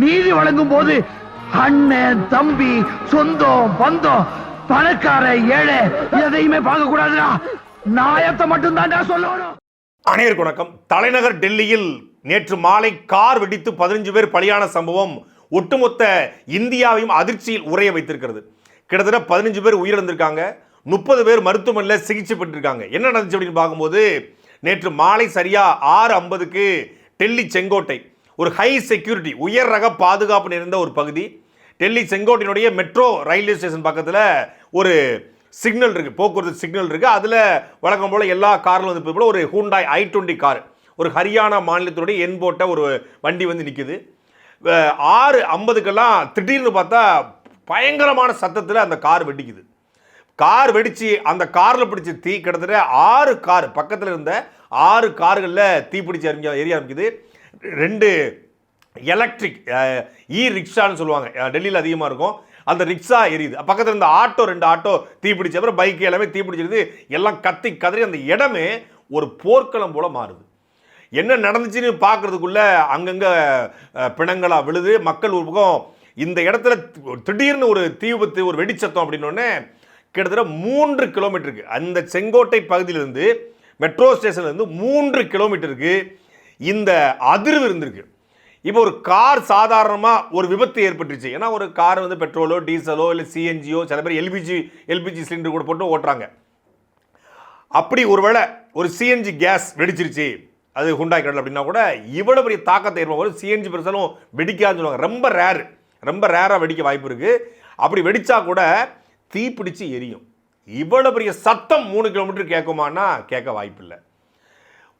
நீதி வழங்கும் போது அண்ணன் தம்பி சொந்தம் பந்தம் பணக்கார ஏழை எதையுமே பார்க்க கூடாதுடா நாயத்தை மட்டும் சொல்லணும். அனைவருக்கு வணக்கம். தலைநகர் டெல்லியில் நேற்று மாலை கார் வெடித்து பதினஞ்சு பேர் பலியான சம்பவம் ஒட்டுமொத்த இந்தியாவையும் அதிர்ச்சியில் உறைய வைத்திருக்கிறது. கிட்டத்தட்ட பதினஞ்சு பேர் உயிரிழந்திருக்காங்க. முப்பது பேர் மருத்துவமனையில் சிகிச்சை பெற்றிருக்காங்க. என்ன நடந்துச்சு அப்படின்னு பார்க்கும்போது நேற்று மாலை சரியா ஆறு ஐம்பதுக்கு டெல்லி செங்கோட்டை ஒரு ஹை செக்யூரிட்டி உயர் ரக பாதுகாப்பு நிறைந்த ஒரு பகுதி. டெல்லி செங்கோட்டினுடைய மெட்ரோ ரயில்வே ஸ்டேஷன் பக்கத்தில் ஒரு சிக்னல் இருக்குது போக்குவரத்து சிக்னல் இருக்குது அதில் வழக்கம் போல் எல்லா காரில் வந்து போல ஒரு ஹூண்டாய் ஐ டுவெண்ட்டி கார் ஒரு ஹரியானா மாநிலத்தினுடைய எண் போட்ட ஒரு வண்டி வந்து நிற்குது ஆறு ஐம்பதுக்கெல்லாம் திடீர்னு பார்த்தா பயங்கரமான சத்தத்தில் அந்த கார் வெடிக்குது. கார் வெடித்து அந்த காரில் பிடிச்ச தீ கிட்டத்தட்ட ஆறு கார் பக்கத்தில் இருந்த ஆறு கார்களில் தீ பிடிச்சி அறிஞ்ச எரிய ஆரம்பிக்குது. ரெண்டு எலக்ட்ரிக் இ ரிக்ஷான்னு சொல்லுவாங்க. டெல்லியில் அதிகமாக இருக்கும். அந்த ரிக்ஷா எரியுது. பக்கத்தில் இருந்த ஆட்டோ ரெண்டு ஆட்டோ தீப்பிடிச்ச அப்புறம் பைக் எல்லாமே தீப்பிடிச்சிருது எல்லாம் கத்தி கதறி அந்த இடமே ஒரு போர்க்களம் போல மாறுது. என்ன நடந்துச்சுன்னு பார்க்குறதுக்குள்ளே அங்கங்கே பிணங்களாக விழுது. மக்கள் ஒரு பக்கம் இந்த இடத்துல திடீர்னு ஒரு தீ விபத்து ஒரு வெடிச்சத்தம் அப்படின்னோடனே கிட்டத்தட்ட மூன்று கிலோமீட்டருக்கு அந்த செங்கோட்டை பகுதியிலிருந்து மெட்ரோ ஸ்டேஷன்லேருந்து மூன்று கிலோமீட்டருக்கு இந்த அதிர்வு இருந்திருக்கு. இப்போ ஒரு கார் சாதாரணமாக ஒரு விபத்து ஏற்பட்டுருச்சு. ஏன்னா ஒரு கார் வந்து பெட்ரோலோ டீசலோ இல்லை சிஎன்ஜியோ சில பேர் எல்பிஜி எல்பிஜி சிலிண்டர் கூட போட்டு ஓட்டுறாங்க. அப்படி ஒருவேளை ஒரு சிஎன்ஜி கேஸ் வெடிச்சிருச்சு. அது ஹுண்டாய் கடல் அப்படின்னா கூட இவ்வளோ பெரிய தாக்கத்தை ஏற்படும் சிஎன்ஜி பெருசாலும் வெடிக்காதுன்னு சொல்லுவாங்க. ரொம்ப ரேர் ரொம்ப ரேராக வெடிக்க வாய்ப்பு இருக்குது அப்படி வெடித்தா கூட தீப்பிடிச்சு எரியும். இவ்வளோ பெரிய சத்தம் மூணு கிலோமீட்டர் கேட்குமான்னா கேட்க வாய்ப்பு இல்லை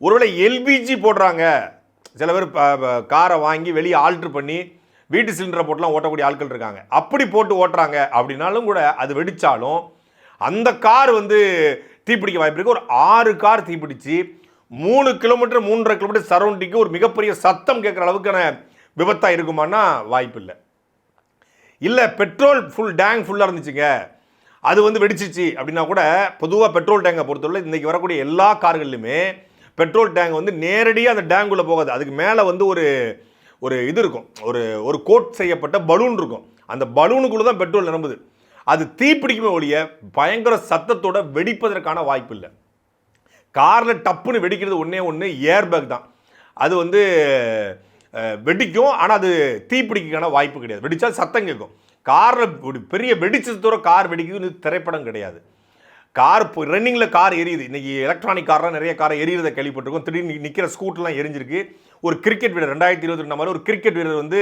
ஒருவேளை எல்பிஜி போடுறாங்க. சில பேர் காரை வாங்கி வெளியே ஆல்ட்ரு பண்ணி வீட்டு சிலிண்டரை போட்டுலாம் ஓட்டக்கூடிய ஆட்கள் இருக்காங்க. அப்படி போட்டு ஓட்டுறாங்க அப்படின்னாலும் கூட அது வெடித்தாலும் அந்த கார் வந்து தீப்பிடிக்க வாய்ப்பு இருக்குது ஒரு ஆறு கார் தீப்பிடிச்சு மூணு கிலோமீட்டர் மூன்றரை கிலோமீட்டர் சரௌண்டிங்கு ஒரு மிகப்பெரிய சத்தம் கேட்குற அளவுக்கான விபத்தாக இருக்குமான்னா வாய்ப்பு இல்லை. இல்லை பெட்ரோல் ஃபுல் டேங்க் ஃபுல்லாக இருந்துச்சுங்க. அது வந்து வெடிச்சிச்சு அப்படின்னா கூட பொதுவாக பெட்ரோல் டேங்கை பொறுத்தவரை இன்றைக்கி வரக்கூடிய எல்லா கார்கள்லையுமே பெட்ரோல் டேங்க் வந்து நேரடியாக அந்த டேங்குள்ளே போகாது. அதுக்கு மேலே வந்து ஒரு ஒரு இது இருக்கும். ஒரு ஒரு கோட் செய்யப்பட்ட பலூன் இருக்கும். அந்த பலூனுக்குள்ளே தான் பெட்ரோல் நிரம்புது. அது தீப்பிடிக்குமே ஒழிய பயங்கர சத்தத்தோட வெடிப்பதற்கான வாய்ப்பு இல்லை. காரில் டப்புன்னு வெடிக்கிறது ஒன்றே ஒன்று ஏர்பேக் தான். அது வந்து வெடிக்கும். ஆனால் அது தீப்பிடிக்கான வாய்ப்பு கிடையாது. வெடித்தா சத்தம் கேட்கும். காரில் ஒரு பெரிய வெடிச்சதோட கார் வெடிக்கிறது திரைப்படம் கிடையாது. கார் இப்போ ரன்னிங்கில் கார் எரியுது. இன்றைக்கி எலக்ட்ரானிக் கார்லாம் நிறைய காரை எரியிறத கேள்விப்பட்டிருக்கோம். திடீர்னு நிற்கிற ஸ்கூட்டர்லாம் எரிஞ்சிருக்கு. ஒரு கிரிக்கெட் வீரர் ரெண்டாயிரத்தி இருபத்தி ரெண்டு மாதிரி ஒரு கிரிக்கெட் வீரர் வந்து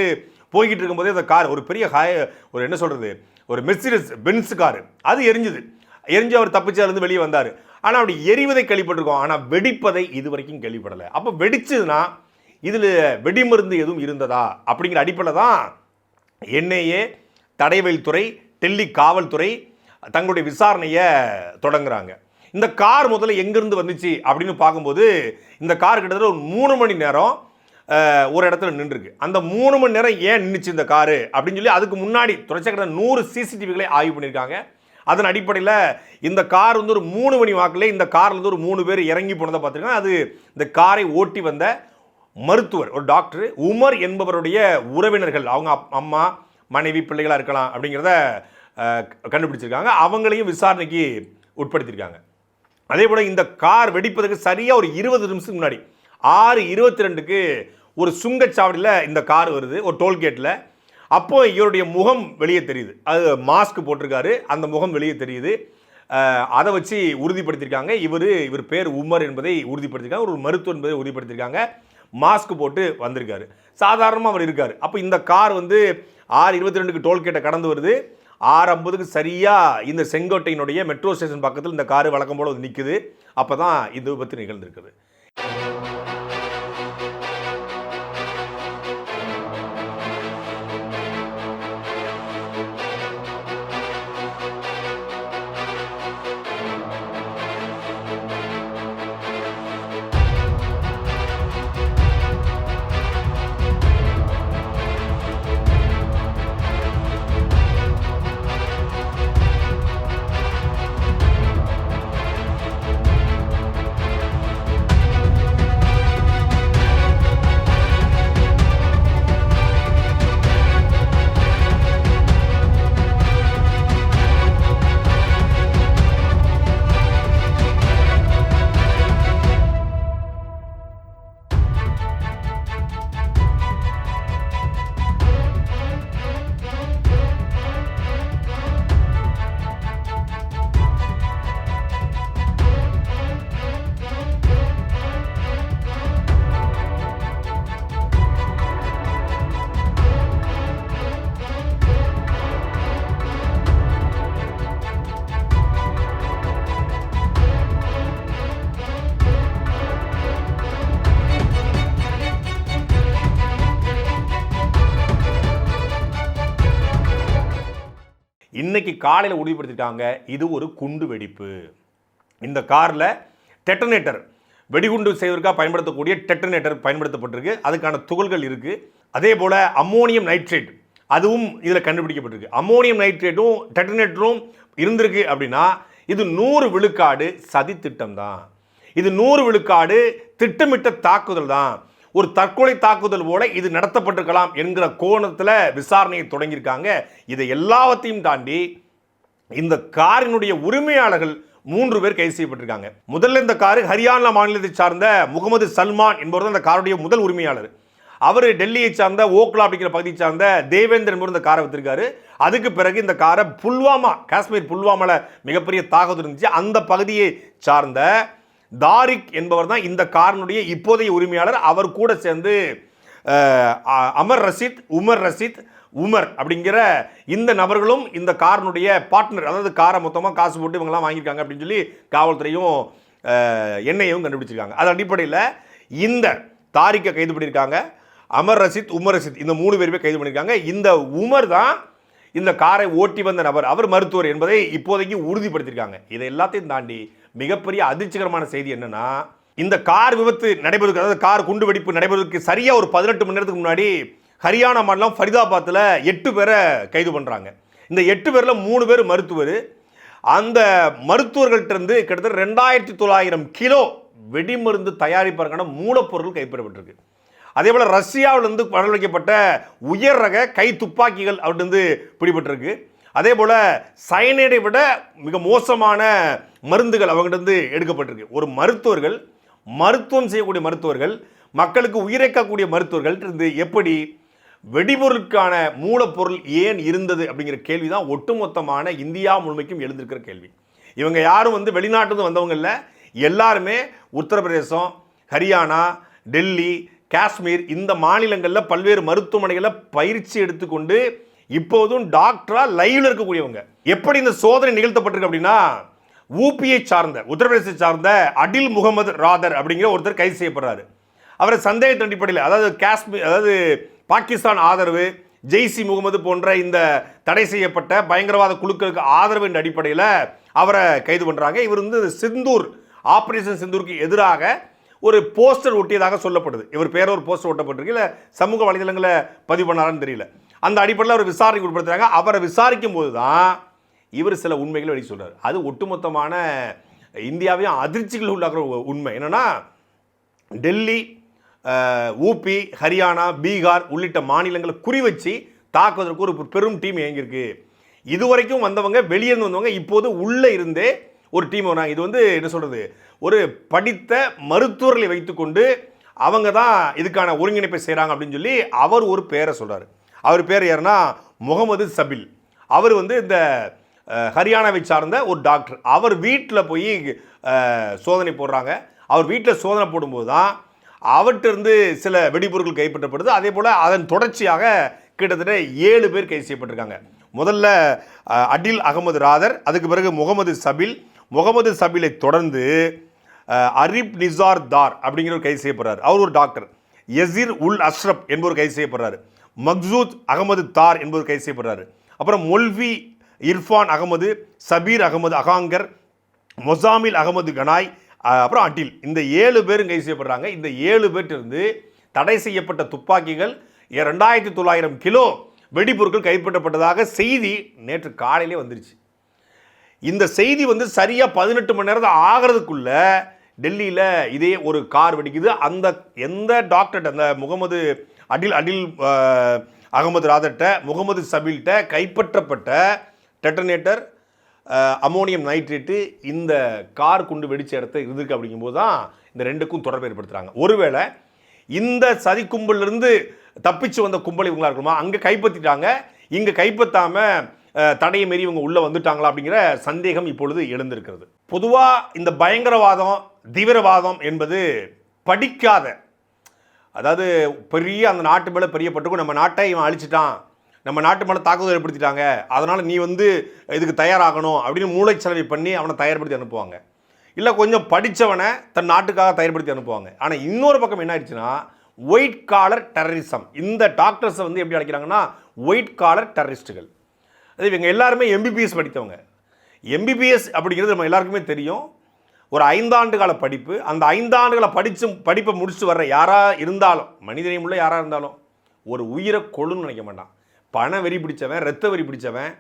போய்கிட்டு இருக்கும்போதே அந்த கார் ஒரு பெரிய ஹாய் ஒரு என்ன சொல்கிறது ஒரு மெர்சிடஸ் பென்ஸ் கார் அது எரிஞ்சுது. எரிஞ்சு அவர் தப்பிச்சதுலேருந்து வெளியே வந்தார். ஆனால் அப்படி எரிவதை கேள்விப்பட்டிருக்கோம். ஆனால் வெடிப்பதை இது வரைக்கும் கேள்விப்படலை. அப்போ வெடிச்சதுன்னா இதில் வெடிமருந்து எதுவும் இருந்ததா? அப்படிங்கிற அடிப்படையில் தான் என்ஐஏ தடயவியல் துறை டெல்லி காவல்துறை தங்களுடைய விசாரணையை தொடங்குறாங்க. இந்த கார் முதல்ல எங்கேருந்து வந்துச்சு அப்படின்னு பார்க்கும்போது இந்த கார் கிட்டத்தட்ட ஒரு மூணு மணி நேரம் ஒரு இடத்துல நின்றுருக்கு. அந்த மூணு மணி நேரம் ஏன் நின்றுச்சு இந்த காரு அப்படின்னு சொல்லி அதுக்கு முன்னாடி தொடர்ச்சியாக நூறு சிசிடிவிகளை ஆய்வு பண்ணியிருக்காங்க. அதன் அடிப்படையில் இந்த கார் வந்து ஒரு மூணு மணி வாக்கில் இந்த கார்லேருந்து ஒரு மூணு பேர் இறங்கி போனதை பார்த்துருக்காங்க. அது இந்த காரை ஓட்டி வந்த மருத்துவர் ஒரு டாக்டர். உமர் என்பவருடைய உறவினர்கள் அவங்க அம்மா மனைவி பிள்ளைகளாக இருக்கலாம் அப்படிங்கிறத கண்டுபிடிச்சிருக்காங்க. அவங்களையும் விசாரணைக்கு உட்படுத்தியிருக்காங்க. அதே போல் இந்த கார் வெடிப்பதற்கு சரியாக ஒரு இருபது நிமிஷத்துக்கு முன்னாடி ஆறு இருபத்தி ரெண்டுக்கு ஒரு சுங்கச்சாவடியில் இந்த கார் வருது ஒரு டோல்கேட்டில் அப்போது இவருடைய முகம் வெளியே தெரியுது. அது மாஸ்க் போட்டிருக்காரு அந்த முகம் வெளியே தெரியுது. அதை வச்சு உறுதிப்படுத்தியிருக்காங்க. இவர் இவர் பேர் உமர் என்பதை உறுதிப்படுத்தியிருக்காங்க. ஒரு மருத்துவர் என்பதை உறுதிப்படுத்தியிருக்காங்க. மாஸ்க் போட்டு வந்திருக்காரு. சாதாரணமாக அவர் இருக்கார். அப்போ இந்த கார் வந்து ஆறு இருபத்தி ரெண்டுக்கு டோல்கேட்டை கடந்து வருது. ஆறு ஐம்பதுக்கு சரியாக இந்த செங்கோட்டையினுடைய மெட்ரோ ஸ்டேஷன் பக்கத்தில் இந்த கார் வழக்கம் போல் வந்து நிற்குது அப்போ தான் இந்த விபத்து நிகழ்ந்திருக்குது. இன்னைக்கு காலையில் உறுதிப்படுத்திட்டாங்க இது ஒரு குண்டு வெடிப்பு. இந்த காரில் டெட்டனேட்டர் வெடிகுண்டு செய்வதற்காக பயன்படுத்தக்கூடிய டெட்டனேட்டர் பயன்படுத்தப்பட்டிருக்கு. அதுக்கான துகள்கள் இருக்குது அதே போல் அம்மோனியம் நைட்ரேட் அதுவும் இதில் கண்டுபிடிக்கப்பட்டிருக்கு. அம்மோனியம் நைட்ரேட்டும் டெட்டனேட்டரும் இருந்திருக்கு அப்படின்னா இது நூறு விழுக்காடு சதி திட்டம் தான் இது நூறு விழுக்காடு திட்டமிட்ட தாக்குதல் தான் ஒரு தற்கொலை தாக்குதல் போல இது நடத்தப்பட்டிருக்கலாம் என்கிற கோணத்தில் விசாரணையை தொடங்கியிருக்காங்க. இதை எல்லாவற்றையும் தாண்டி இந்த காரினுடைய உரிமையாளர்கள் மூன்று பேர் கைது செய்யப்பட்டிருக்காங்க. முதல்ல இந்த காரு ஹரியானா மாநிலத்தை சார்ந்த முகமது சல்மான் என்பவர் தான் இந்த காருடைய முதல் உரிமையாளர். அவர் டெல்லியை சார்ந்த ஓக்லா அப்படிங்கிற பகுதியை சார்ந்த தேவேந்திரன் என்பவர் இந்த காரை வித்திருக்காரு அதுக்கு பிறகு இந்த காரை புல்வாமா காஷ்மீர் புல்வாமாவில் மிகப்பெரிய தாக்குதல் இருந்துச்சு. அந்த பகுதியை சார்ந்த தாரிக் என்பவர் தான் இந்த காரினுடைய இப்போதைய உரிமையாளர். அவர் கூட சேர்ந்து அ- அமர் ரஷீத் உமர் ரஷீத் உமர் அப்படிங்கிற இந்த நபர்களும் இந்த காரினுடைய பார்ட்னர் அதாவது காரை மொத்தமாக காசு போட்டு இவங்கெல்லாம் வாங்கியிருக்காங்க அப்படின்னு சொல்லி காவல்துறையும் எண்ணெயும் கண்டுபிடிச்சிருக்காங்க. அது அடிப்படையில் இந்த தாரிக்கை கைது பண்ணியிருக்காங்க. அமர் ரஷீத் உமர் ரஷீத் இந்த மூணு பேருமே கைது பண்ணியிருக்காங்க. இந்த உமர் தான் இந்த காரை ஓட்டி வந்த நபர். அவர் மருத்துவர் என்பதை இப்போதைக்கு உறுதிப்படுத்தியிருக்காங்க. இதை எல்லாத்தையும் தாண்டி மிகப்பெரிய அதிர்ச்சிகரமான செய்தி என்னன்னா இந்த கார் விபத்து நடைபெறுவதற்கு அதாவது கார் குண்டு வெடிப்பு நடைபெறுவதற்கு சரியாக ஒரு பதினெட்டு மணி நேரத்துக்கு முன்னாடி ஹரியானா மாநிலம் ஃபரிதாபாத்தில் எட்டு பேரை கைது பண்ணுறாங்க இந்த எட்டு பேரில் மூணு பேர் மருத்துவர். அந்த மருத்துவர்கள்ட்டருந்து கிட்டத்தட்ட ரெண்டாயிரத்தி தொள்ளாயிரம் கிலோ வெடிமருந்து தயாரிப்பதற்கான மூலப்பொருள் கைப்பற்றப்பட்டிருக்கு. அதே போல் ரஷ்யாவிலிருந்து வரவழைக்கப்பட்ட உயர் ரக கை துப்பாக்கிகள் அவர்கிட்ட பிடிபட்டிருக்கு. அதே போல் சயனைடை விட மிக மோசமான மருந்துகள் அவங்ககிட்ட இருந்து எடுக்கப்பட்டிருக்கு. ஒரு மருத்துவர்கள் மருத்துவம் செய்யக்கூடிய மருத்துவர்கள் மக்களுக்கு உயிரைக்கக்கூடிய மருத்துவர்கள் இருந்து எப்படி வெடிபொருளுக்கான மூலப்பொருள் ஏன் இருந்தது அப்படிங்கிற கேள்வி தான் ஒட்டுமொத்தமான இந்தியா முழுமைக்கும் எழுந்திருக்கிற கேள்வி. இவங்க யாரும் வந்து வெளிநாட்டு வந்தவங்க இல்லை எல்லாருமே உத்தரப்பிரதேசம் ஹரியானா டெல்லி காஷ்மீர் இந்த மாநிலங்களில் பல்வேறு மருத்துவமனைகளில் பயிற்சி எடுத்துக்கொண்டு இப்போதும் டாக்டரா லைவ்ல இருக்கக்கூடியவங்க. எப்படி இந்த சோதனை நிகழ்த்தப்பட்டிருக்கு அப்படின்னா ஊபியை சார்ந்த உத்தரப்பிரதேசத்தை சார்ந்த அடில் முகமது ராதர் அப்படிங்கிற ஒருத்தர் கைது செய்யப்படுறாரு. அவரை சந்தேகத்தின் அடிப்படையில் அதாவது காஷ்மீர் அதாவது பாகிஸ்தான் ஆதரவு ஜெய்சி முகமது போன்ற இந்த தடை செய்யப்பட்ட பயங்கரவாத குழுக்களுக்கு ஆதரவு என்ற அடிப்படையில் அவரை கைது பண்ணுறாங்க இவர் வந்து சிந்தூர் ஆப்ரேஷன் சிந்தூருக்கு எதிராக ஒரு போஸ்டர் ஒட்டியதாக சொல்லப்படுது. இவர் பேர ஒரு போஸ்டர் ஒட்டப்பட்டிருக்கு. இல்லை சமூக வலைதளங்களை பதிவு பண்ணாரான்னு தெரியல. அந்த அடிப்படையில் அவர் விசாரணைக்கு உட்படுத்துகிறாங்க அவரை விசாரிக்கும் போது தான் இவர் சில உண்மைகளை வெளியே சொல்கிறார் அது ஒட்டுமொத்தமான இந்தியாவையும் அதிர்ச்சிகள் உள்ளாக்குற உண்மை. என்னென்னா டெல்லி ஊபி ஹரியானா பீகார் உள்ளிட்ட மாநிலங்களை குறி வச்சு தாக்குவதற்கு ஒரு பெரும் டீம் இயங்கியிருக்கு. இதுவரைக்கும் வந்தவங்க வெளியே இருந்து வந்தவங்க இப்போது உள்ளே இருந்தே ஒரு டீம் வராங்க. இது வந்து என்ன சொல்கிறது ஒரு படித்த மருத்துவர்களை வைத்துக்கொண்டு அவங்க தான் இதுக்கான ஒருங்கிணைப்பை செய்கிறாங்க அப்படின்னு சொல்லி அவர் ஒரு பேரை சொல்கிறார் அவர் பேர் யாருன்னா முகமது சபில். அவர் வந்து இந்த ஹரியானாவை சார்ந்த ஒரு டாக்டர். அவர் வீட்டில் போய் சோதனை போடுறாங்க. அவர் வீட்டில் சோதனை போடும்போது தான் அவற்றிருந்து சில வெடிபொருட்கள் கைப்பற்றப்படுது. அதே போல் அதன் தொடர்ச்சியாக கிட்டத்தட்ட ஏழு பேர் கைது செய்யப்பட்டிருக்காங்க. முதல்ல அடில் அகமது ராதர் அதுக்கு பிறகு முகமது சபில். முகமது சபிலை தொடர்ந்து அரிப் நிசார் தார் அப்படிங்கிறவர் கைது செய்யப்படுறார். அவர் ஒரு டாக்டர். எசிர் உல் அஷ்ரப் என்பவர் கைது செய்யப்படுறாரு. மக்சூத் அகமது தார் என்பவர் கைது செய்யப்படுறாரு. அப்புறம் மொல்வி இர்ஃபான் அகமது சபீர் அகமது அகாங்கர் மொசாமில் அகமது கனாய் அப்புறம் அட்டில் இந்த ஏழு பேரும் கைது செய்யப்படுறாங்க. இந்த ஏழு பேர்ட்டிருந்து தடை செய்யப்பட்ட துப்பாக்கிகள் ரெண்டாயிரத்தி தொள்ளாயிரம் கிலோ வெடிபொருட்கள் கைப்பற்றப்பட்டதாக செய்தி நேற்று காலையிலே வந்துருச்சு. இந்த செய்தி வந்து சரியாக பதினெட்டு மணி நேரம் ஆகிறதுக்குள்ள டெல்லியில் இதே ஒரு கார் வெடிக்குது. அந்த எந்த டாக்டர் அந்த முகமது அடில் அடில் அகமது ராதர்கிட்ட முகமது சபீல்கிட்ட கைப்பற்றப்பட்ட டெட்டனேட்டர் அமோனியம் நைட்ரேட்டு இந்த கார் குண்டு வெடிச்ச இடத்த இருக்கு அப்படிங்கும்போது தான் இந்த ரெண்டுக்கும் தொடர்பு ஏற்படுத்துகிறாங்க ஒருவேளை இந்த சதி கும்பலிருந்து தப்பிச்சு வந்த கும்பல் இவங்களா இருக்குமா அங்கே கைப்பற்றிட்டாங்க. இங்கே கைப்பற்றாமல் தடையை மீறி இவங்க உள்ளே வந்துட்டாங்களா அப்படிங்கிற சந்தேகம் இப்பொழுது எழுந்திருக்கிறது. பொதுவாக இந்த பயங்கரவாதம் தீவிரவாதம் என்பது படிக்காத அதாவது பெரிய அந்த நாட்டு மேலே பெரிய பட்டுக்கும் நம்ம நாட்டை இவன் அழிச்சிட்டான். நம்ம நாட்டு மேலே தாக்குதல் ஏற்படுத்திட்டாங்க. அதனால் நீ வந்து இதுக்கு தயாராகணும் அப்படின்னு மூளைச்சலவை பண்ணி அவனை தயார்படுத்தி அனுப்புவாங்க. இல்லை கொஞ்சம் படித்தவனை தன் நாட்டுக்காக தயார்படுத்தி அனுப்புவாங்க. ஆனால் இன்னொரு பக்கம் என்ன ஆயிடுச்சுன்னா ஒயிட் காலர் டெரரிசம் இந்த டாக்டர்ஸை வந்து எப்படி அழைக்கிறாங்கன்னா ஒயிட் காலர் டெரரிஸ்ட்டுகள் அது இவங்க எல்லாருமே எம்பிபிஎஸ் படித்தவங்க. எம்பிபிஎஸ் அப்படிங்கிறது நம்ம எல்லாருக்குமே தெரியும். ஒரு ஐந்தாண்டு கால படிப்பு அந்த ஐந்தாண்டுகளை படித்து படிப்பை முடிச்சுட்டு வர்ற யாராக இருந்தாலும் மனிதனையும் உள்ள யாராக இருந்தாலும் ஒரு உயிரை கொள்ளுன்னு நினைக்க மாட்டான். பண வெறி பிடிச்சவன் ரத்த வெறி பிடிச்சவன்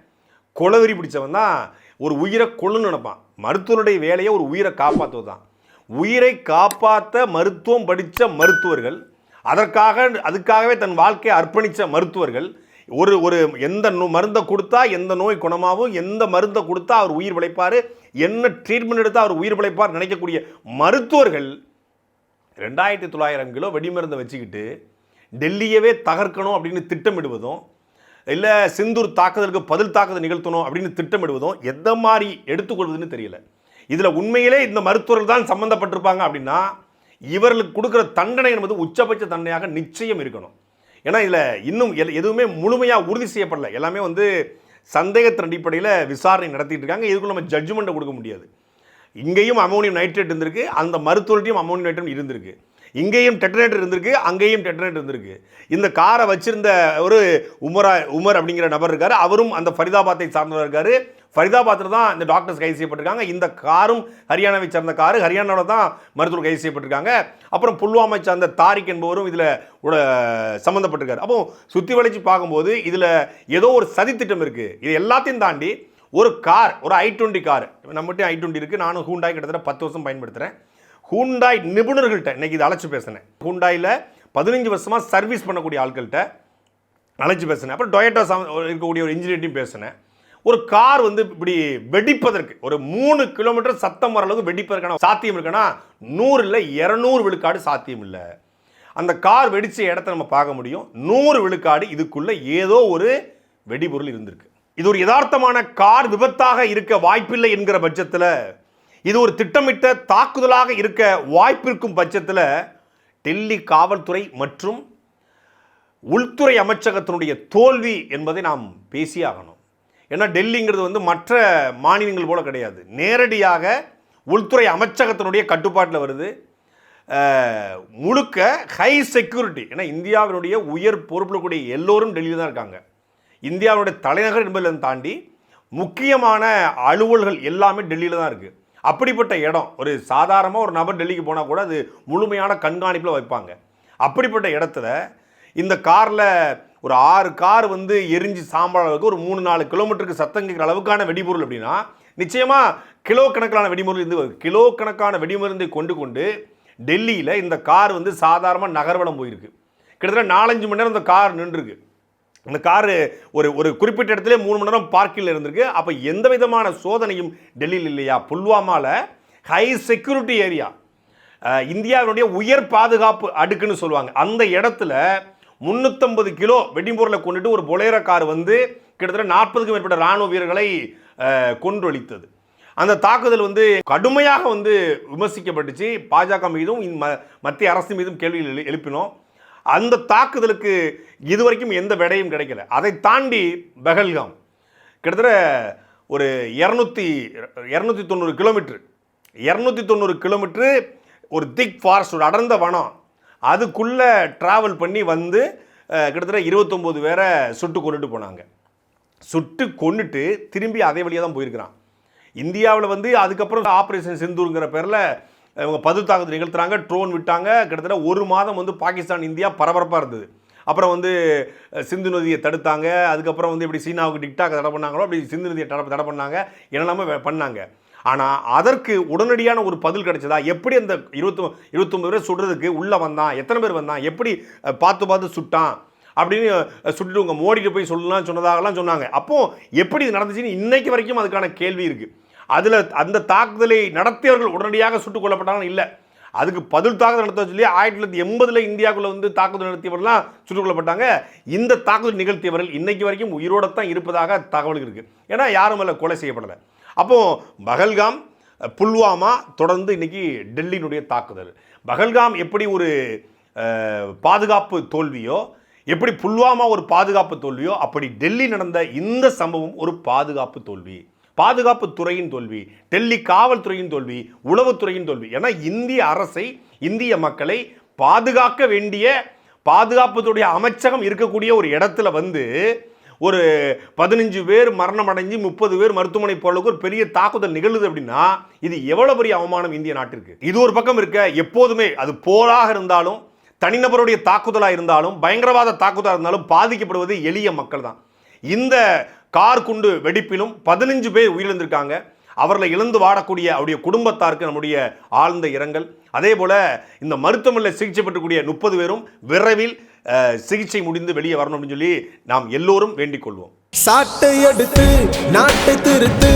கொலை வெறி பிடிச்சவன் தான் ஒரு உயிரை கொள்ளுன்னு நினைப்பான். மருத்துவருடைய வேலையை ஒரு உயிரை காப்பாற்றுவது தான் உயிரை காப்பாற்ற மருத்துவம் படித்த மருத்துவர்கள் அதற்காக அதுக்காகவே தன் வாழ்க்கையை அர்ப்பணித்த மருத்துவர்கள் ஒரு ஒரு எந்த நோ மருந்தை கொடுத்தா எந்த நோய் குணமாகும் எந்த மருந்தை கொடுத்தா அவர் உயிர் பிழைப்பார் என்ன ட்ரீட்மெண்ட் எடுத்தால் அவர் உயிர் பிழைப்பார் நினைக்கக்கூடிய மருத்துவர்கள் ரெண்டாயிரத்தி தொள்ளாயிரம் கிலோ வெடிமருந்தை வச்சுக்கிட்டு டெல்லியவே தகர்க்கணும் அப்படின்னு திட்டமிடுவதும் இல்லை சிந்தூர் தாக்குதலுக்கு பதில் தாக்குதல் நிகழ்த்தணும் அப்படின்னு திட்டமிடுவதும் எந்த மாதிரி எடுத்துக்கொள்வதுன்னு தெரியல. இதில் உண்மையிலே இந்த மருத்துவர்கள் தான் சம்மந்தப்பட்டிருப்பாங்க அப்படின்னா இவர்களுக்கு கொடுக்குற தண்டனை என்பது உச்சபட்ச தண்டனையாக நிச்சயம் இருக்கணும். ஏன்னா இதில் இன்னும் எல்- எதுவுமே முழுமையாக உறுதி செய்யப்படல. எல்லாமே வந்து சந்தேகத்தின் அடிப்படையில் விசாரணை நடத்திட்டு இருக்காங்க. இதுக்குள்ள நம்ம ஜட்ஜ்மெண்ட்டை கொடுக்க முடியாது. இங்கேயும் அமோனியம் நைட்ரேட் இருந்திருக்கு. அந்த மருத்துவர்கிட்டையும் அமோனியம் நைட்ரேட் இருந்திருக்கு. இங்கேயும் டெட்டனேட் இருந்திருக்கு. அங்கேயும் டெட்டனேட்டர் இருந்திருக்கு. இந்த காரை வச்சிருந்த ஒரு உமரா உமர் அப்படிங்கிற நபர் இருக்கார். அவரும் அந்த ஃபரிதாபாத்தை சார்ந்தவர் இருக்கார். ஃபரிதாபாத்தில் தான் இந்த டாக்டர்ஸ் கைது செய்யப்பட்டிருக்காங்க. இந்த காரும் ஹரியானாவை சார்ந்த காரு ஹரியானாவில் தான் மருத்துவர் கைது செய்யப்பட்டிருக்காங்க. அப்புறம் புல்வாமை சார்ந்த தாரிக் என்பவரும் இதில் சம்மந்தப்பட்டிருக்காரு அப்போ சுற்றி வளைச்சு பார்க்கும்போது இதில் ஏதோ ஒரு சதித்திட்டம் இருக்குது இது எல்லாத்தையும் தாண்டி ஒரு கார் ஒரு ஐ டுவெண்ட்டி கார். நம்மகிட்ட ஐ டுவெண்ட்டி இருக்குது நானும் ஹூண்டாய் கிட்டத்தட்ட பத்து வருஷம் பயன்படுத்துகிறேன் ஹூண்டாய் நிபுணர்கள்ட்ட இன்னைக்கு இதை அழைச்சி பேசினேன். ஹூண்டாயில் பதினஞ்சு வருஷமாக சர்வீஸ் பண்ணக்கூடிய ஆட்கள்கிட்ட அழைச்சி பேசினேன். அப்புறம் டொயட்டோ இருக்கக்கூடிய ஒரு இன்ஜினியர்ட்டையும் பேசினேன். ஒரு கார் வந்து இப்படி வெடிப்பதற்கு ஒரு மூணு கிலோமீட்டர் சத்தம் வர அளவுக்கு வெடிப்பதற்கான சாத்தியம் இருக்குன்னா நூறு இல்லை இரநூறு விழுக்காடு சாத்தியம் இல்லை. அந்த கார் வெடித்த இடத்த நம்ம பார்க்க முடியும். நூறு விழுக்காடு இதுக்குள்ள ஏதோ ஒரு வெடிபொருள் இருந்திருக்கு. இது ஒரு யதார்த்தமான கார் விபத்தாக இருக்க வாய்ப்பில்லை என்கிற பட்சத்தில் இது ஒரு திட்டமிட்ட தாக்குதலாக இருக்க வாய்ப்பிருக்கும் பட்சத்தில் டெல்லி காவல்துறை மற்றும் உள்துறை அமைச்சகத்தினுடைய தோல்வி என்பதை நாம் பேசியாகணும் ஏன்னா டெல்லிங்கிறது வந்து மற்ற மாநிலங்கள் போல் கிடையாது. நேரடியாக உள்துறை அமைச்சகத்தினுடைய கட்டுப்பாட்டில் வருது. முழுக்க ஹை செக்யூரிட்டி ஏன்னா இந்தியாவினுடைய உயர் பொறுப்பில் கூடிய எல்லோரும் டெல்லியில் தான் இருக்காங்க. இந்தியாவுடைய தலைநகர் என்பதில் தாண்டி முக்கியமான அலுவல்கள் எல்லாமே டெல்லியில் தான் இருக்குது அப்படிப்பட்ட இடம் ஒரு சாதாரணமாக ஒரு நபர் டெல்லிக்கு போனால் கூட அது முழுமையான கண்காணிப்பில் வைப்பாங்க. அப்படிப்பட்ட இடத்துல இந்த காரில் ஒரு ஆறு கார் வந்து எரிஞ்சு சாம்பல் அளவுக்கு ஒரு மூணு நாலு கிலோமீட்டருக்கு சத்தம் கேட்குற அளவுக்கான வெடிபொருள் அப்படின்னா நிச்சயமாக கிலோ கணக்கான வெடிமருந்து இருந்து கிலோ கணக்கான வெடிமருந்தை கொண்டு கொண்டு டெல்லியில் இந்த கார் வந்து சாதாரணமாக நகர்வலம் போயிருக்கு. கிட்டத்தட்ட நாலஞ்சு மணி நேரம் இந்த கார் நின்றுருக்கு. இந்த காரு ஒரு ஒரு குறிப்பிட்ட இடத்துல மூணு மணி நேரம் பார்க்கில் இருந்திருக்கு. அப்போ எந்த விதமான சோதனையும் டெல்லியில் இல்லையா? புல்வாமாவில் ஹை செக்யூரிட்டி ஏரியா இந்தியாவினுடைய உயர் பாதுகாப்பு அடுக்குன்னு சொல்லுவாங்க. அந்த இடத்துல முந்நூற்றம்பது கிலோ வெடிபொருளை கொண்டுட்டு ஒரு பொலேரோ கார் வந்து கிட்டத்தட்ட நாற்பதுக்கும் மேற்பட்ட ராணுவ வீரர்களை கொன்றொழித்தது. அந்த தாக்குதல் வந்து கடுமையாக வந்து விமர்சிக்கப்பட்டுச்சு. பாஜக மீதும் ம- மத்திய அரசு மீதும் கேள்விகள் எழு- எழுப்பினோம். அந்த தாக்குதலுக்கு இதுவரைக்கும் எந்த விடையும் கிடைக்கல. அதை தாண்டி பெஹல்காம் கிட்டத்தட்ட ஒரு இரநூத்தி இரநூத்தி தொண்ணூறு கிலோமீட்டர் இரநூத்தி தொண்ணூறு கிலோமீட்டரு ஒரு திக் ஃபாரஸ்ட் ஒரு அடர்ந்த வனம் அதுக்குள்ளே ட்ராவல் பண்ணி வந்து கிட்டத்தட்ட இருபத்தொம்போது பேரை சுட்டு கொண்டுட்டு போனாங்க. சுட்டு கொண்டுட்டு திரும்பி அதே வழியாக தான் போயிருக்கிறான். இந்தியாவில் வந்து அதுக்கப்புறம் ஆப்ரேஷன் சிந்தூருங்கிற பேரில் இவங்க பது தாக்குதல் நிகழ்த்துறாங்க ட்ரோன் விட்டாங்க. கிட்டத்தட்ட ஒரு மாதம் வந்து பாகிஸ்தான் இந்தியா பரபரப்பாக இருந்தது. அப்புறம் வந்து சிந்து நதியை தடுத்தாங்க. அதுக்கப்புறம் வந்து எப்படி சீனாவுக்கு டிக்டாக் தடை பண்ணாங்களோ அப்படி சிந்து நதியை தடை தடை பண்ணாங்க. என்னெல்லாமே பண்ணாங்க. ஆனால் அதற்கு உடனடியான ஒரு பதில் கிடைச்சதா? எப்படி அந்த இருபத்தி இருபத்தொம்பது பேர் சுடுறதுக்கு உள்ளே வந்தான்? எத்தனை பேர் வந்தான்? எப்படி பார்த்து பார்த்து சுட்டான்? அப்படின்னு அஹ், சுட்டுட்டு உங்கள் மோடிக்கு போய் சொல்லலாம் சொன்னதாகலாம் சொன்னாங்க. அப்போ எப்படி இது நடந்துச்சுன்னு இன்னைக்கு வரைக்கும் அதுக்கான கேள்வி இருக்குது அதில் அந்த தாக்குதலை நடத்தியவர்கள் உடனடியாக சுட்டுக் கொல்லப்பட்டாலும் இல்லை. அதுக்கு பதில் தாக்குதல் நடத்த சொல்லி ஆயிரத்தி தொள்ளாயிரத்தி எண்பதில் இந்தியாவுக்குள்ள வந்து தாக்குதல் நடத்தியவர்கள்லாம் சுட்டுக் கொல்லப்பட்டாங்க. இந்த தாக்குதல் நிகழ்த்தியவர்கள் இன்னைக்கு வரைக்கும் உயிரோடத்தான் இருப்பதாக தகவல் இருக்குது ஏன்னா யாரும் மேலே கொலை செய்யப்படலை. அப்போ பகல்காம் புல்வாமா தொடர்ந்து இன்னைக்கு டெல்லியினுடைய தாக்குதல். பகல்காம் எப்படி ஒரு பாதுகாப்பு தோல்வியோ எப்படி புல்வாமா ஒரு பாதுகாப்பு தோல்வியோ அப்படி டெல்லி நடந்த இந்த சம்பவம் ஒரு பாதுகாப்பு தோல்வி. பாதுகாப்பு துறையின் தோல்வி டெல்லி காவல்துறையின் தோல்வி உளவுத்துறையின் தோல்வி. ஏன்னா இந்திய அரசை இந்திய மக்களை பாதுகாக்க வேண்டிய பாதுகாப்புத்துடைய அமைச்சகம் இருக்கக்கூடிய ஒரு இடத்துல வந்து ஒரு பதினஞ்சு பேர் மரணம் அடைஞ்சு முப்பது பேர் மருத்துவமனை போறதுக்கு ஒரு பெரிய தாக்குதல் நிகழுது அப்படின்னா இது எவ்வளோ பெரிய அவமானம் இந்திய நாட்டிற்கு? இது ஒரு பக்கம் இருக்க எப்போதுமே அது போராக இருந்தாலும் தனிநபருடைய தாக்குதலாக இருந்தாலும் பயங்கரவாத தாக்குதலாக இருந்தாலும் பாதிக்கப்படுவது எளிய மக்கள் தான். இந்த கார் குண்டு வெடிப்பிலும் பதினஞ்சு பேர் உயிரிழந்திருக்காங்க. அவர்களை இழந்து வாடக்கூடிய அவருடைய குடும்பத்தாருக்கு நம்முடைய ஆழ்ந்த இரங்கல். அதே போல் இந்த மருத்துவமனையில் சிகிச்சை பெற்றக்கூடிய முப்பது பேரும் விரைவில் சிகிச்சை முடிந்து வெளியே வரணும் அப்படின்னு சொல்லி நாம் எல்லோரும் வேண்டிக் கொள்வோம். சாட்டை எடுத்து நாட்டை திருத்து.